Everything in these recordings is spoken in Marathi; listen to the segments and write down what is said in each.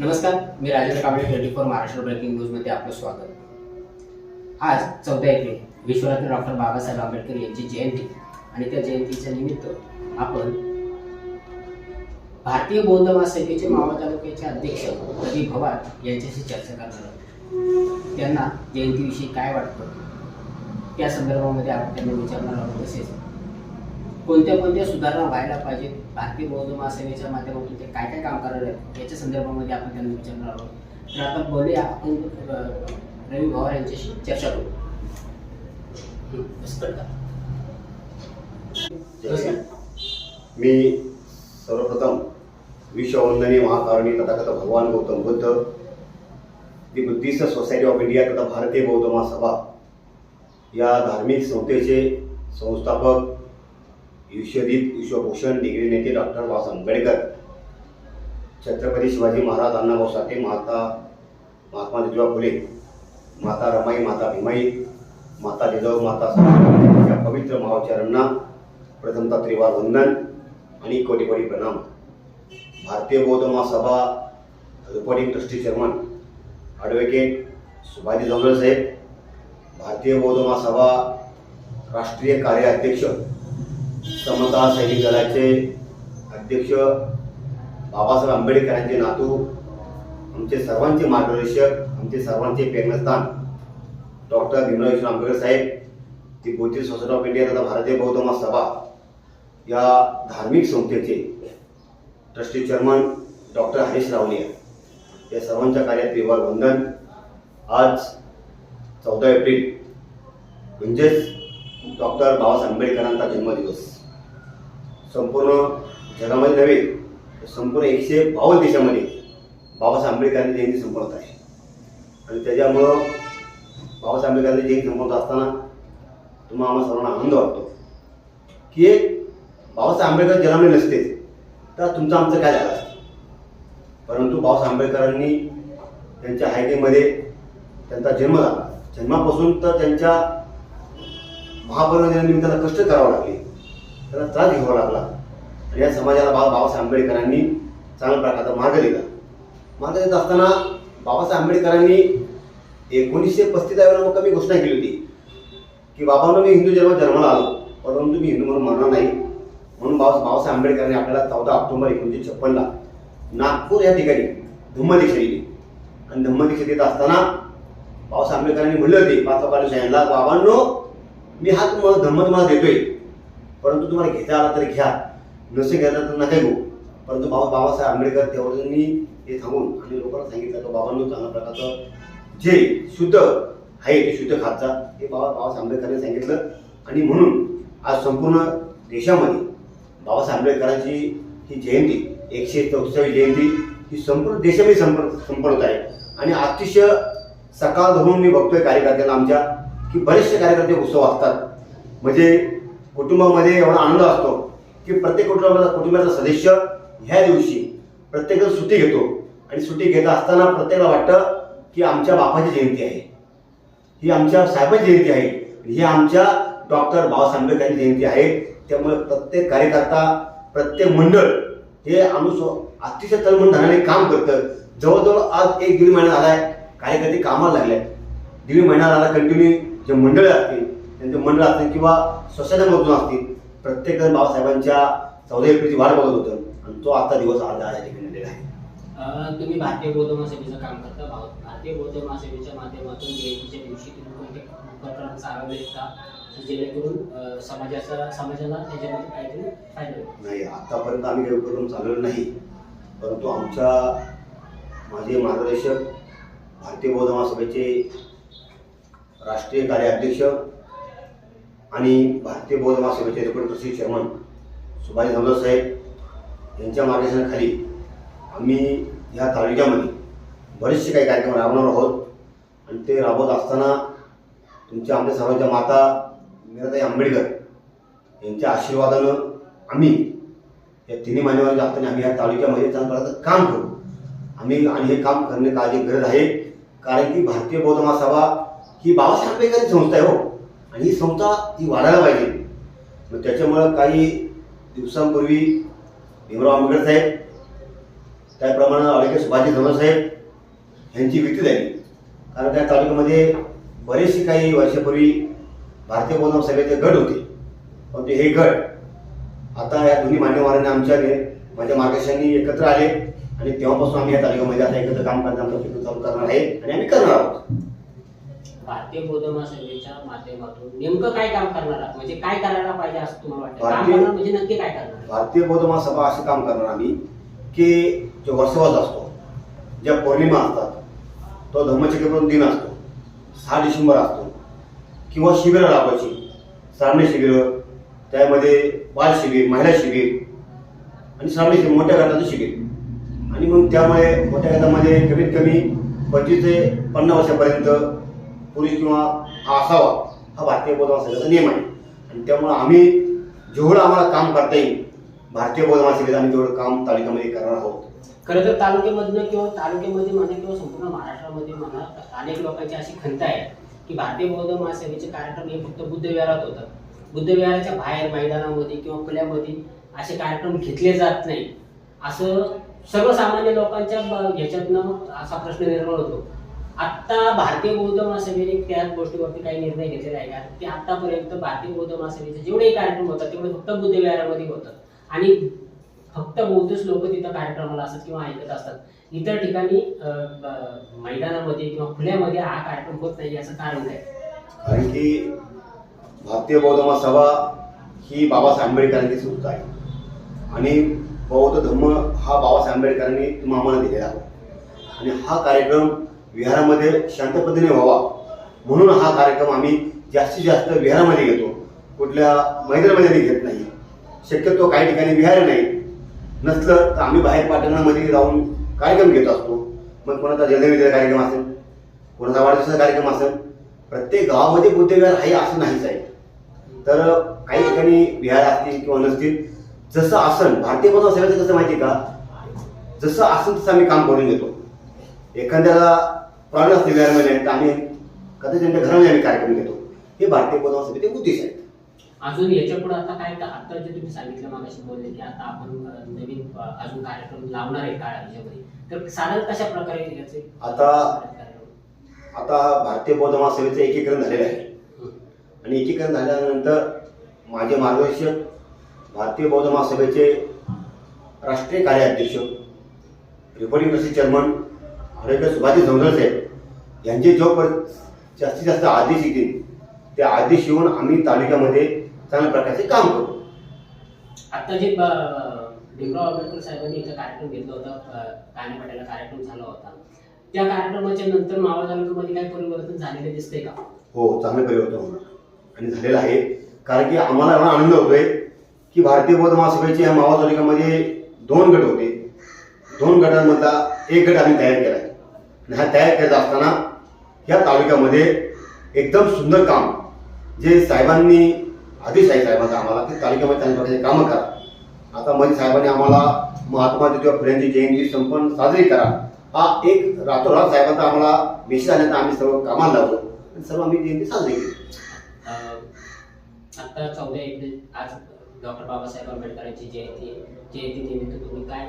नमस्कार मी Rajendra Kamble twenty four Maharashtra breaking न्यूजमध्ये आपलं स्वागत. आज चौदा एप्रिल विश्वरत्न डॉक्टर बाबासाहेब आंबेडकर यांची जयंती आणि त्या जयंतीच्या निमित्त आपण भारतीय बौद्ध महासभेचे मावळ तालुक्याचे अध्यक्ष प्रदीप भवार यांच्याशी चर्चा करणार आहोत. त्यांना जयंतीविषयी काय वाटतं? त्या संदर्भामध्ये आपण त्यांना विचारणार आहोत तसेच कोणत्या कोणत्या सुधारणा व्हायला पाहिजेत? भारतीय बौद्ध महासभेच्या माध्यमातून ते काय काय काम करणार आहेत याच्या संदर्भामध्ये आपण त्यांना विचारणार आहोत. तर आता बोलूया आपण रवी पवार यांच्याशी चर्चा करू. मी सर्वप्रथम विश्ववंदनीय महाकारणी तथागत भगवान Gautam Buddha the Buddhist society of India तथा भारतीय बौद्ध महासभा या धार्मिक संस्थेचे संस्थापक विश्वदीप विश्वभूषण डिग्री नेते डॉक्टर बाबासाहेब आंबेडकर छत्रपती शिवाजी महाराज अण्णाभाऊ साठे माता महात्मा ज्योतिबा फुले माता रमाई माता भीमाई माता जिजाऊ माता सावित्रीबाई या पवित्र महावचारांना प्रथमता त्रिवार वंदन आणि कोटी कोटी प्रणाम. Bharatiya Bauddha Mahasabha reporting trustee chairman advocate Subhaji जवळ साहेब भारतीय बौद्ध महासभा राष्ट्रीय कार्याध्यक्ष समता सैनिक दलाचे अध्यक्ष बाबासाहेब आंबेडकरांचे नातू आमचे सर्वांचे मार्गदर्शक आमचे सर्वांचे प्रेरणास्थान. डॉक्टर भीमराव आंबेडकर साहेब ती बौद्धिक सोसायटी ऑफ इंडिया तथा भारतीय बौद्ध महासभा या धार्मिक संस्थेचे trustee chairman doctor Harish Rawalia. या सर्वांच्या कार्यात विवाह वंदन आज चौदा एप्रिल म्हणजेच डॉक्टर बाबासाहेब आंबेडकरांचा जन्मदिवस. संपूर्ण जगामध्ये नव्हे तर संपूर्ण एकशे बावन्न देशामध्ये बाबासाहेब आंबेडकरांची जयंती संपवत आहे. आणि त्याच्यामुळं बाबासाहेब आंबेडकरांची जयंती संपवत असताना तुम्हाला आम्हा सर्वांना आनंद वाटतो. की एक बाबासाहेब आंबेडकर जन्मले नसते तर तुमचं आमचं काय झालं असतं? परंतु बाबासाहेब आंबेडकरांनी त्यांच्या हायटेमध्ये त्यांचा जन्म झाला. जन्मापासून तर त्यांच्या महापर्व त्यांना कष्ट करावं लागले. त्याला त्रास घ्यावा लागला. आणि या समाजाला बाबा बाबासाहेब आंबेडकरांनी चांगल्या प्रकारचा मार्ग दिला. मार्ग देत असताना बाबासाहेब आंबेडकरांनी एकोणीसशे पस्तीस मग कमी घोषणा केली होती की बाबांनो मी हिंदू जन्म जन्माला आलो. परंतु मी हिंदू म्हणून मरणार नाही. म्हणून बाबा बाबासाहेब आंबेडकरांनी आपल्याला चौदा ऑक्टोबर एकोणीसशे छप्पनला नागपूर या ठिकाणी धम्मदीक्षा दिली. आणि धम्मदीक्षा देत असताना बाबासाहेब आंबेडकरांनी म्हणले होते पाच लोकांनी बाबांनो मी हा तुम्हाला धम्म तुम्हाला देतोय. परंतु तुम्हाला घेता आला तर घ्या. नसे घ्यायला तर नका घेऊ. परंतु बाबा बाबासाहेब आंबेडकर तेवढ्यांनी हे थांबून आणि लोकांना सांगितलं की बाबांनो चांगल्या प्रकारचं जे शुद्ध आहे ते शुद्ध खात जा. हे बाबा बाबासाहेब आंबेडकरांनी सांगितलं. आणि म्हणून आज संपूर्ण देशामध्ये बाबासाहेब आंबेडकरांची ही जयंती एकशे चौसावी जयंती ही संपूर्ण देशामध्ये संप संपन्न आहे. आणि अतिशय सकाळ धरून मी बघतोय कार्यकर्त्याला आमच्या की बरेचसे कार्यकर्ते उत्सव असतात म्हणजे कुटुंबामध्ये एवढा आनंद असतो की प्रत्येक कुटुंबाचा कुटुंबाचा सदस्य ह्या दिवशी प्रत्येकजण सुट्टी घेतो. आणि सुट्टी घेत असताना प्रत्येकाला वाटतं की आमच्या बापाची जयंती आहे. ही आमच्या साहेबांची जयंती आहे. ही आमच्या डॉक्टर बाबासाहेब आंबेडकरांची जयंती आहे. त्यामुळे प्रत्येक कार्यकर्ता प्रत्येक मंडळ हे अनुसो अतिशय तळमळ काम करतं. जवळजवळ आज एक दीड महिना झालाय कार्यकर्ते कामाला लागले दीड महिना झाला कंटिन्यू जे मंडळ असतील त्यांचे मंडळ असतील किंवा सोसायटीमधून असतील प्रत्येक जण बाबासाहेबांच्या चौदा एप्रिलची वाट बघत होतं. आणि तो आता दिवस आज आज या ठिकाणी आलेला आहे. तुम्ही भारतीय बौद्ध महासभेचं काम करता. भारतीय बौद्ध महासभेच्या माध्यमातून जयंतीच्या दिवशी तुम्ही कोणते उपक्रमांचा आढावा घेता जेणेकरून समाजाचा समाजाला त्याच्यामध्ये काहीतरी फायदा नाही आतापर्यंत आम्ही काही उपक्रम चालवले नाही. परंतु आमच्या माझे मार्गदर्शक भारतीय बौद्ध महासभेचे राष्ट्रीय कार्याध्यक्ष आणि भारतीय बौद्ध महासभेचे रिपोर्ट चेअरमन सुभाष धमदार साहेब यांच्या मार्गदर्शनाखाली आम्ही या तालुक्यामध्ये बरेचसे काही कार्यक्रम राबवणार आहोत. आणि ते राबवत असताना तुमच्या आमच्या सर्वांच्या माता मीराताई आंबेडकर यांच्या आशीर्वादानं आम्ही या तिन्ही मान्यवरांच्या हाताने आम्ही या तालुक्यामध्ये चांगलं काम करू. आम्ही आणि हे काम करणे काळजी गरज आहे. कारण की भारतीय बौद्ध महासभा ही बाबासाहेब आंबेडकरांची संस्था आहे हो. आणि ही संस्था ही वाढायला पाहिजे. मग त्याच्यामुळं काही दिवसांपूर्वी भीमराव आंबेडकर साहेब त्याप्रमाणे अडके सुभाषजी साहेब यांची विक्री झाली. कारण त्या तालुक्यामध्ये बरेचसे काही वर्षापूर्वी भारतीय बोधम सभेचे गट होते. पण ते हे गट आता या दोन्ही मान्यवरांनी आमच्याने माझ्या मार्गदर्शनी एकत्र आले आणि तेव्हापासून आम्ही या तालुक्यामध्ये आता एकत्र काम करण्याचा आमचा प्रयत्न चालू करणार आहे आणि आम्ही करणार आहोत. भारतीय बौद्ध महासभेच्या माध्यमातून नेमकं काय काम करणार आहात? म्हणजे काय करायला पाहिजे असं तुम्हाला वाटतं? काम भारतीय- करणार म्हणजे नक्की काय करणार? भारतीय बौद्ध महासभा असे काम करणार आम्ही की जो वर्षवास असतो ज्या पौर्णिमा असतात तो धम्मचक्र दिन असतो सहा डिसेंबर असतो किंवा शिबिरं राबवायची. श्रावणी शिबिरं त्यामध्ये बाल शिबिर महिला शिबिर आणि श्रावणी शिबिर मोठ्या गटाचं शिबिर. आणि मग त्यामुळे मोठ्या गटामध्ये कमीत कमी पंचवीस ते पन्नास वर्षापर्यंत पुरुष किंवा हा असावा हा भारतीय बौद्ध नियम आहे. आणि त्यामुळं आम्ही जेवढं आम्हाला काम करता येईल भारतीय बौद्ध आम्ही तेवढं काम तालुक्यामध्ये करणार आहोत. खरं तर तालुक्यामधनं किंवा तालुक्यामध्ये म्हणा किंवा संपूर्ण महाराष्ट्रामध्ये म्हणा अनेक लोकांची अशी खंत आहे की भारतीय बौद्ध महासेवेचे कार्यक्रम हे फक्त बुद्धविहारात होतात. बुद्धविहाराच्या बाहेर मैदानामध्ये किंवा खुल्यामध्ये असे कार्यक्रम घेतले जात नाही. असं सर्वसामान्य लोकांच्या ह्याच्यातनं असा प्रश्न निर्माण होतो. आत्ता भारतीय बौद्ध महासभेने त्याच गोष्टीवरती काही निर्णय घेतलेला आहे. का की आतापर्यंत भारतीय बौद्ध महासभेचे जेवढेही कार्यक्रम होतात तेवढे फक्त बुद्ध विहारामध्ये होतात. आणि फक्त बौद्धच लोक तिथं कार्यक्रमाला असतात किंवा ऐकत असतात. इतर ठिकाणी मैदानामध्ये किंवा खुल्यामध्ये हा कार्यक्रम होत नाही याचं कारण काय कारण की भारतीय बौद्ध महासभा ही बाबासाहेब आंबेडकरांची संस्था आहे. आणि बौद्ध धर्म हा बाबासाहेब आंबेडकरांनी तुम्हाला दिलेला आहे. आणि हा कार्यक्रम विहारामध्ये शांत पद्धतीने व्हावा. म्हणून हा कार्यक्रम आम्ही जास्तीत जास्त विहारामध्ये घेतो. कुठल्या मैदानामध्ये घेत नाही. शक्यतो काही ठिकाणी विहार नाही. नसलं तर आम्ही बाहेर पाटणामध्ये जाऊन कार्यक्रम घेत असतो. मग कोणाचा जन्मविद्या कार्यक्रम असेल कोणाचा वाढदिवसाचा कार्यक्रम असेल प्रत्येक गावामध्ये बुद्धविहार आहे असं नाहीच आहे तर काही ठिकाणी विहार असतील किंवा नसतील जसं आसन भारतीय बौद्ध सेवेचं कसं माहिती आहे का? जसं आसन तसं आम्ही काम करून घेतो. एखाद्याला प्रॉब्लेम असते विहारमध्ये तर आम्ही कदाचित त्यांच्या घरामध्ये आम्ही कार्यक्रम घेतो. हे भारतीय बौद्ध सेवेचे उद्देश आहेत. अजून याच्यापुढे आता काय का- आता जे तुम्ही सांगितलं मागाशी बोलले की आता आपण नवीन अजून कार्यक्रम लावणार आहे काळ ह्याच्यामध्ये तर साधारण कशा प्रकारे याचे आता- आता भारतीय बौद्ध महासभेचं एकीकरण झालेलं आहे. आणि एकीकरण झाल्यानंतर माझे मार्गदर्शक भारतीय बौद्ध महासभेचे राष्ट्रीय कार्याध्यक्ष रिपोर्टिंग ट्रस्टी चेअरमन आरोग्य सुभाषी झोंझळ साहेब यांचे जो पण जास्तीत जास्त आदेश येतील त्या आदेश येऊन आम्ही तालुक्यामध्ये चांगल्या प्रकारचे काम करू. आता जे भीमराव आंबेडकर साहेबांनी इथं कार्यक्रम घेतला होता काने पाट्याला कार्यक्रम झाला होता. त्या कार्यक्रमाच्या नंतर मावळ तालुक्यामध्ये काही परिवर्तन झालेले दिसतंय का? हो चांगलं परिवर्तन होणार. आणि झालेलं आहे. कारण की आम्हाला एवढा आनंद होतोय की भारतीय बौद्ध महासभेचे या मावळ तालुक्यामध्ये दोन गट होते. दोन गटांमधला एक गट आम्ही तयार केला हा तयार करत असताना या तालुक्यामध्ये एकदम सुंदर काम जे साहेबांनी आदेश आहे साहेबांचा आम्हाला की तालुक्यामध्ये चांगल्या प्रकारचे कामं करा. आता मध्ये साहेबांनी आम्हाला महात्मा ज्योतिबा फुलेंची जयंती संपन्न साजरी करा. हा एक रातोरात साहेबांचा आम्हाला मेसेज आल्यानंतर आम्ही सर्व कामाला लावलो आणि सर्व आम्ही जयंती साजरी केली आता चौदा एप्रिल आज डॉक्टर बाबासाहेब आंबेडकरांची जयंती जयंती निमित्त तुम्ही काय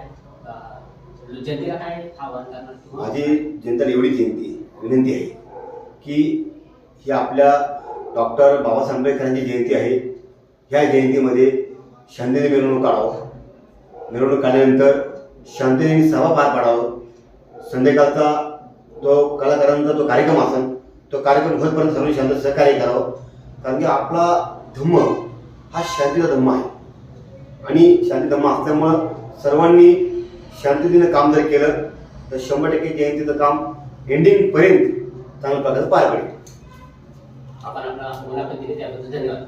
म्हणजे जनतेला काय आव्हान करणार? माझी जनतेला एवढी विनंती विनंती आहे की ही आपल्या डॉक्टर बाबासाहेब आंबेडकरांची जयंती आहे. ह्या जयंतीमध्ये शांतीने मिरवणूक काढावं. मिरवणूक काढल्यानंतर शांतीने सभा पार पाडावं. संध्याकाळचा जो कलाकारांचा जो कार्यक्रम असेल तो कार्यक्रम होतपर्यंत सर्व शांत सहकार्य करावं. कारण की आपला धम्म हा शांतीचा धम्म आहे. आणि शांती धम्म असल्यामुळं सर्वांनी शांततेनं काम जर केलं तर शंभर टक्के जयंतीचं काम एंडिंग पर्यंत चांगल्या प्रकारे पार पडेल. आपण आपला मुलाखत दिली त्याबद्दल धन्यवाद.